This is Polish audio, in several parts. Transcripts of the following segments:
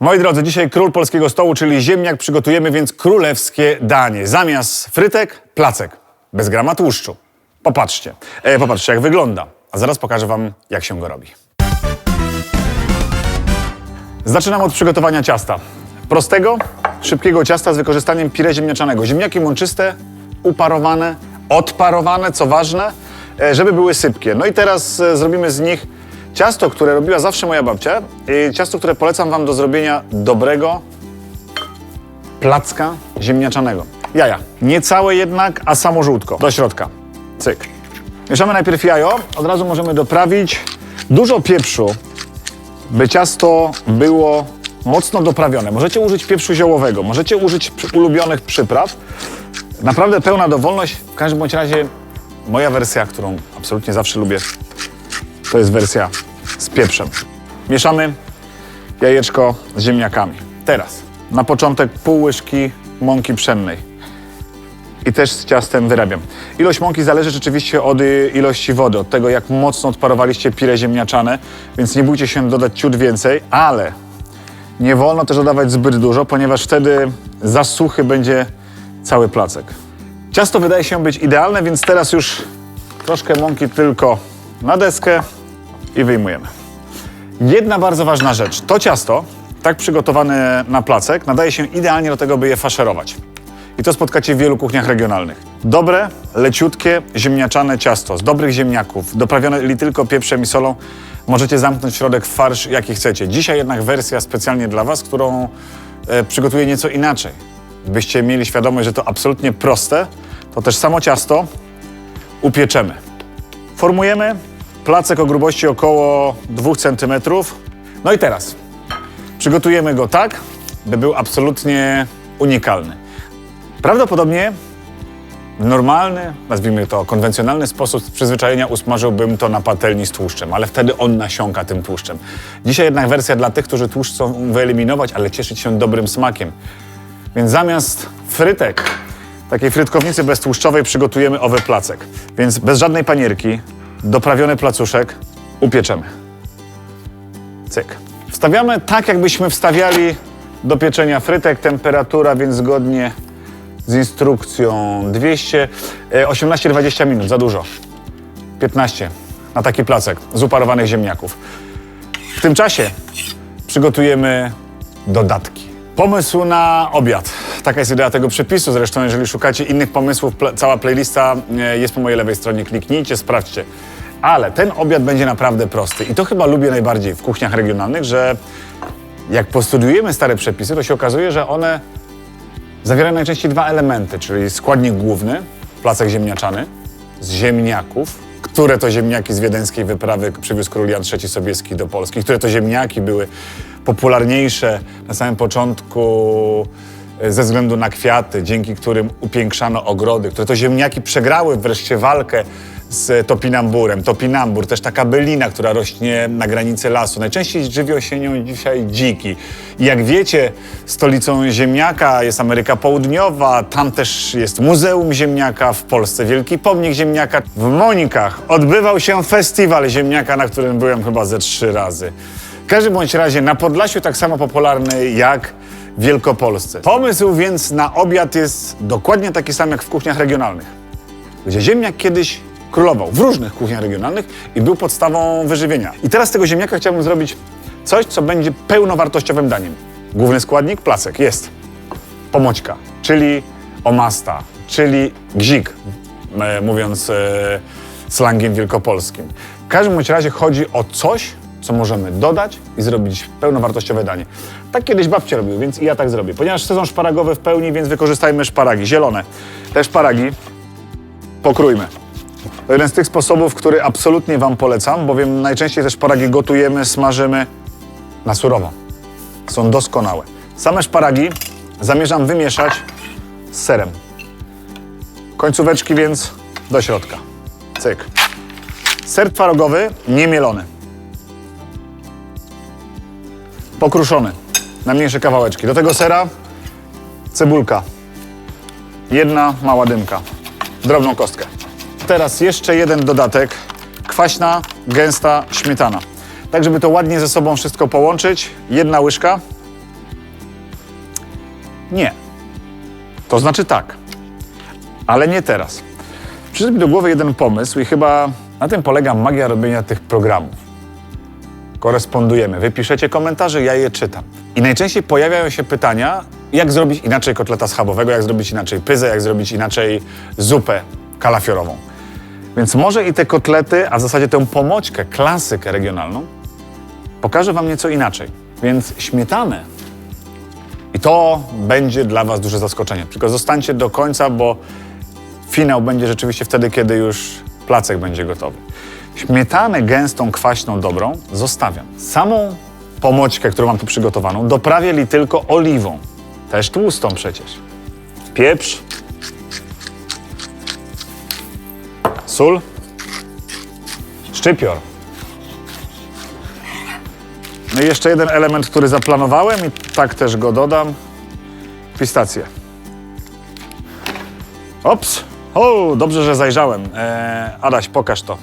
Moi drodzy, dzisiaj król polskiego stołu, czyli ziemniak, przygotujemy więc królewskie danie. Zamiast frytek, placek. Bez grama tłuszczu. Popatrzcie. E, popatrzcie, jak wygląda. A zaraz pokażę wam, jak się go robi. Zaczynam od przygotowania ciasta. Prostego, szybkiego ciasta z wykorzystaniem pire ziemniaczanego. Ziemniaki mączyste, uparowane, odparowane, co ważne, e, żeby były sypkie. No i teraz e, zrobimy z nich ciasto, które robiła zawsze moja babcia. Ciasto, które polecam wam do zrobienia dobrego placka ziemniaczanego. Jaja. Nie całe jednak, a samo żółtko. Do środka. Cyk. Mieszamy najpierw jajo. Od razu możemy doprawić dużo pieprzu, by ciasto było mocno doprawione. Możecie użyć pieprzu ziołowego, możecie użyć ulubionych przypraw. Naprawdę pełna dowolność. W każdym bądź razie moja wersja, którą absolutnie zawsze lubię, to jest wersja z pieprzem. Mieszamy jajeczko z ziemniakami. Teraz na początek pół łyżki mąki pszennej. I też z ciastem wyrabiam. Ilość mąki zależy rzeczywiście od y, ilości wody, od tego jak mocno odparowaliście pire ziemniaczane, więc nie bójcie się dodać ciut więcej, ale nie wolno też dodawać zbyt dużo, ponieważ wtedy za suchy będzie cały placek. Ciasto wydaje się być idealne, więc teraz już troszkę mąki tylko na deskę i wyjmujemy. Jedna bardzo ważna rzecz. To ciasto, tak przygotowane na placek, nadaje się idealnie do tego, by je faszerować. I to spotkacie w wielu kuchniach regionalnych. Dobre, leciutkie, ziemniaczane ciasto z dobrych ziemniaków, doprawione li tylko pieprzem i solą, możecie zamknąć w środek farsz, jaki chcecie. Dzisiaj jednak wersja specjalnie dla Was, którą e, przygotuję nieco inaczej. Byście mieli świadomość, że to absolutnie proste, to też samo ciasto upieczemy. Formujemy placek o grubości około 2 cm. No i teraz przygotujemy go tak, by był absolutnie unikalny. Prawdopodobnie normalny, nazwijmy to konwencjonalny sposób przyzwyczajenia usmażyłbym to na patelni z tłuszczem, ale wtedy on nasiąka tym tłuszczem. Dzisiaj jednak wersja dla tych, którzy tłuszcz chcą wyeliminować, ale cieszyć się dobrym smakiem. Więc zamiast frytek, takiej frytkownicy beztłuszczowej przygotujemy owy placek. Więc bez żadnej panierki, doprawiony placuszek upieczemy. Cyk. Wstawiamy tak, jakbyśmy wstawiali do pieczenia frytek. Temperatura więc zgodnie z instrukcją 200, e, 18-20 minut, za dużo. 15 na taki placek z uparowanych ziemniaków. W tym czasie przygotujemy dodatki. Pomysł na obiad. Taka jest idea tego przepisu. Zresztą, jeżeli szukacie innych pomysłów, cała playlista e, jest po mojej lewej stronie. Kliknijcie, sprawdźcie. Ale ten obiad będzie naprawdę prosty. I to chyba lubię najbardziej w kuchniach regionalnych, że jak postudiujemy stare przepisy, to się okazuje, że one zawierają najczęściej dwa elementy, czyli składnik główny, placek ziemniaczany z ziemniaków, które to ziemniaki z wiedeńskiej wyprawy przywiózł król Jan III Sobieski do Polski, które to ziemniaki były popularniejsze na samym początku ze względu na kwiaty, dzięki którym upiększano ogrody, które to ziemniaki przegrały wreszcie walkę z topinamburem. Topinambur, też taka bylina, która rośnie na granicy lasu. Najczęściej żywią się nią dzisiaj dziki. I jak wiecie, stolicą ziemniaka jest Ameryka Południowa, tam też jest Muzeum Ziemniaka, w Polsce Wielki Pomnik Ziemniaka. W Monikach odbywał się festiwal ziemniaka, na którym byłem chyba ze trzy razy. W każdym bądź razie na Podlasiu tak samo popularny jak Wielkopolsce. Pomysł więc na obiad jest dokładnie taki sam jak w kuchniach regionalnych gdzie ziemniak kiedyś królował w różnych kuchniach regionalnych i był podstawą wyżywienia. I teraz z tego ziemniaka chciałbym zrobić coś, co będzie pełnowartościowym daniem. Główny składnik placek jest pomoćka, czyli omasta, czyli gzik, e, mówiąc e, slangiem wielkopolskim. W każdym bądź razie chodzi o coś, co możemy dodać i zrobić pełnowartościowe danie. Tak kiedyś babcie robiły, więc i ja tak zrobię. Ponieważ sezon szparagowy w pełni, więc wykorzystajmy szparagi zielone. Te szparagi pokrójmy. To jeden z tych sposobów, który absolutnie Wam polecam, bowiem najczęściej te szparagi gotujemy, smażymy na surowo. Są doskonałe. Same szparagi zamierzam wymieszać z serem. Końcóweczki więc do środka. Cyk. Ser twarogowy, niemielony. Pokruszony na mniejsze kawałeczki. Do tego sera cebulka. Jedna mała dymka. Drobną kostkę. Teraz jeszcze jeden dodatek. Kwaśna, gęsta śmietana. Tak, żeby to ładnie ze sobą wszystko połączyć. Jedna łyżka. Nie. To znaczy tak, ale nie teraz. Przyszedł mi do głowy jeden pomysł i chyba na tym polega magia robienia tych programów. Korespondujemy. Wy piszecie komentarze, ja je czytam. I najczęściej pojawiają się pytania, jak zrobić inaczej kotleta schabowego, jak zrobić inaczej pyzę, jak zrobić inaczej zupę kalafiorową. Więc może i te kotlety, a w zasadzie tę pomoćkę, klasykę regionalną, pokażę wam nieco inaczej. Więc śmietanę i to będzie dla Was duże zaskoczenie. Tylko zostańcie do końca, bo finał będzie rzeczywiście wtedy, kiedy już placek będzie gotowy. Śmietanę gęstą, kwaśną, dobrą zostawiam. Samą pomoćkę, którą mam tu przygotowaną, doprawię li tylko oliwą. Też tłustą przecież. Pieprz. Sól. Szczypior. No i jeszcze jeden element, który zaplanowałem i tak też go dodam. Pistacje. Ops! O, dobrze, że zajrzałem. Eee, Adaś, pokaż to.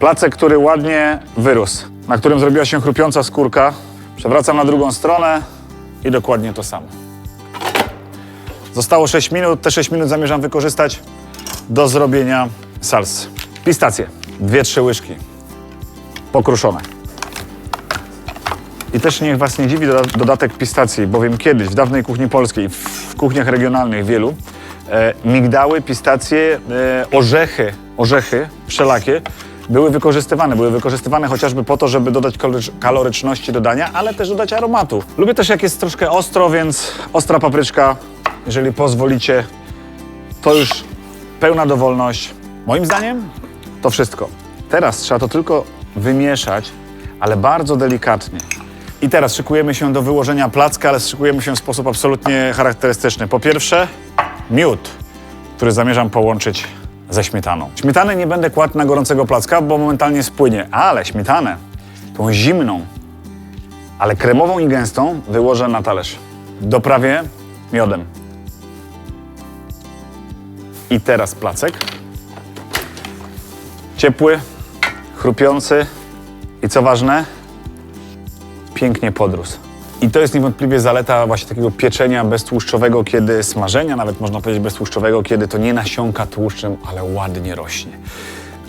Placek, który ładnie wyrósł, na którym zrobiła się chrupiąca skórka. Przewracam na drugą stronę i dokładnie to samo. Zostało 6 minut. Te 6 minut zamierzam wykorzystać do zrobienia salsy. Pistacje. 2-3 łyżki. Pokruszone. I też niech Was nie dziwi doda- dodatek pistacji, bowiem kiedyś w dawnej kuchni polskiej, w kuchniach regionalnych wielu, e, migdały, pistacje, e, orzechy, orzechy wszelakie były wykorzystywane. Były wykorzystywane chociażby po to, żeby dodać kalorycz- kaloryczności do dania, ale też dodać aromatu. Lubię też jak jest troszkę ostro, więc ostra papryczka, jeżeli pozwolicie, to już pełna dowolność. Moim zdaniem to wszystko. Teraz trzeba to tylko wymieszać, ale bardzo delikatnie. I teraz szykujemy się do wyłożenia placka, ale szykujemy się w sposób absolutnie charakterystyczny. Po pierwsze, miód, który zamierzam połączyć ze śmietaną. Śmietany nie będę kładł na gorącego placka, bo momentalnie spłynie, ale śmietanę, tą zimną, ale kremową i gęstą, wyłożę na talerz. Doprawię miodem. I teraz placek. Ciepły, chrupiący i co ważne, pięknie podrósł. I to jest niewątpliwie zaleta właśnie takiego pieczenia beztłuszczowego, kiedy smażenia, nawet można powiedzieć beztłuszczowego, kiedy to nie nasiąka tłuszczem, ale ładnie rośnie.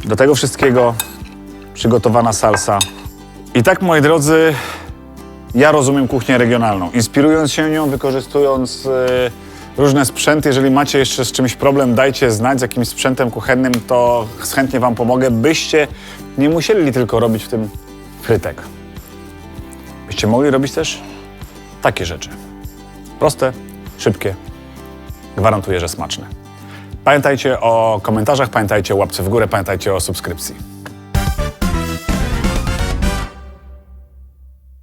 Do tego wszystkiego przygotowana salsa. I tak, moi drodzy, ja rozumiem kuchnię regionalną. Inspirując się nią, wykorzystując e, różne sprzęty, jeżeli macie jeszcze z czymś problem, dajcie znać z jakimś sprzętem kuchennym, to chętnie Wam pomogę, byście nie musieli tylko robić w tym frytek. Byście mogli robić też takie rzeczy. Proste, szybkie, gwarantuję, że smaczne. Pamiętajcie o komentarzach, pamiętajcie o łapce w górę, pamiętajcie o subskrypcji.